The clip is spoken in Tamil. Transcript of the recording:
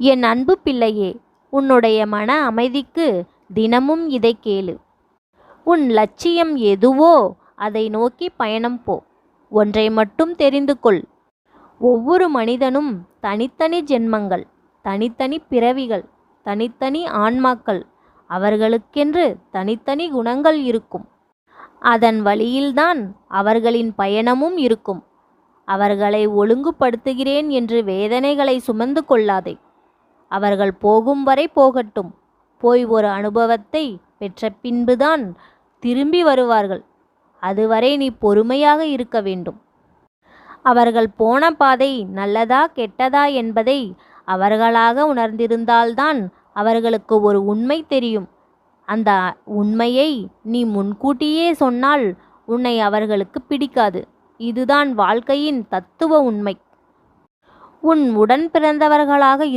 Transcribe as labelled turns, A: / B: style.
A: என் அன்பு பிள்ளையே உன்னுடைய மன அமைதிக்கு தினமும் இதை கேளு. உன் லட்சியம் எதுவோ அதை நோக்கி பயணம் போ. ஒன்றை மட்டும் தெரிந்து கொள். ஒவ்வொரு மனிதனும் தனித்தனி ஜென்மங்கள் தனித்தனி பிறவிகள் தனித்தனி ஆன்மாக்கள் அவர்களுக்கென்று தனித்தனி குணங்கள் இருக்கும். அதன் வழியில்தான் அவர்களின் பயணமும் இருக்கும். அவர்களை ஒழுங்குபடுத்துகிறேன் என்று வேதனைகளை சுமந்து கொள்ளாதே. அவர்கள் போகும் வரை போகட்டும். போய் ஒரு அனுபவத்தை பெற்ற பின்புதான் திரும்பி வருவார்கள். அதுவரை நீ பொறுமையாக இருக்க வேண்டும். அவர்கள் போன பாதை நல்லதா கெட்டதா என்பதை அவர்களாக உணர்ந்திருந்தால்தான் அவர்களுக்கு ஒரு உண்மை தெரியும். அந்த உண்மையை நீ முன்கூட்டியே சொன்னால் உன்னை அவர்களுக்கு பிடிக்காது. இதுதான் வாழ்க்கையின் தத்துவ உண்மை. உன் உடன் பிறந்தவர்களாக